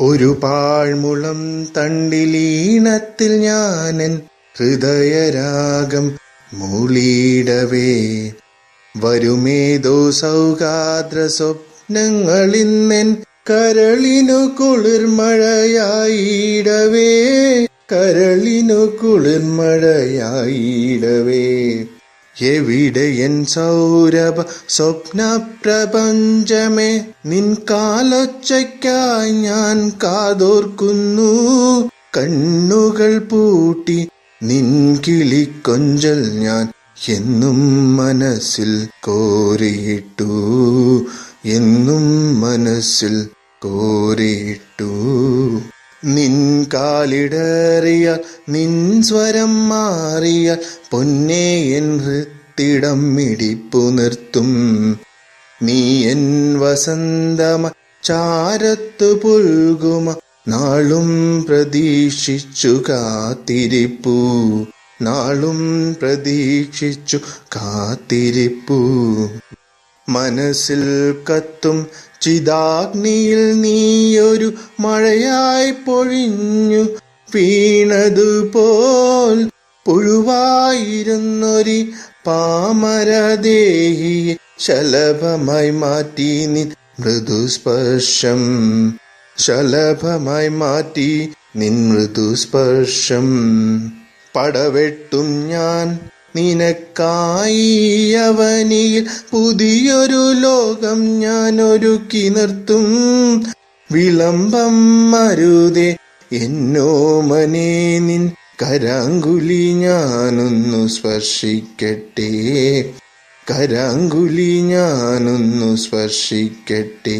ഒരു പാഴ്മുളം തണ്ടിലീണത്തിൽ ഞാനൻ ഹൃദയരാഗം മൂളിയിടവേ. വരുമേതോ സൗഗാദ്ര സ്വപ്നങ്ങളിന്നെൻ കരളിനു കുളിർമഴയായിടവേ. കരളിനു കുളിർമഴയായിടവേ. എവിടെയൻ സൗരഭ സ്വപ്ന പ്രപഞ്ചമേ. നിൻ കാലൊച്ചയ്ക്കായി ഞാൻ കാതോർക്കുന്നു. കണ്ണുകൾ പൂട്ടി നിൻ കിളിക്കൊഞ്ചൽ ഞാൻ എന്നും മനസ്സിൽ കോരിയിട്ടു. എന്നും മനസ്സിൽ കോരിയിട്ടു. നിൻ കാലിടറിയ നിൻ സ്വരം മാറിയ പൊന്നേ എൻ ഹൃത്തിടം മിടിപ്പു നിർത്തും. നീ എൻ വസന്തമ ചാരത്തു പുൽകുമ നാളും പ്രതീക്ഷിച്ചു കാത്തിരിപ്പൂ. നാളും പ്രതീക്ഷിച്ചു കാത്തിരിപ്പൂ. മനസ്സിൽ കത്തും ചിതാഗ്നിയിൽ നീയൊരു മഴയായി പൊഴിഞ്ഞു. വീണതുപോൽ പുഴുവായിരുന്നൊരി പാമരദേഹി ശലഭമായി മാറ്റി നി മൃദുസ്പർശം. ശലഭമായി മാറ്റി നിൻ മൃദുസ്പർശം. പടവെട്ടും ഞാൻ നിനക്കായി അവനിയിൽ പുതിയൊരു ലോകം ഞാൻ ഒരുക്കി നിർത്തും. വിളംബം മരുതേ എന്നോമനെ നിൻ കരാങ്കുലി ഞാനൊന്നു സ്പർശിക്കട്ടെ. കരാങ്കുലി ഞാനൊന്നു സ്പർശിക്കട്ടെ.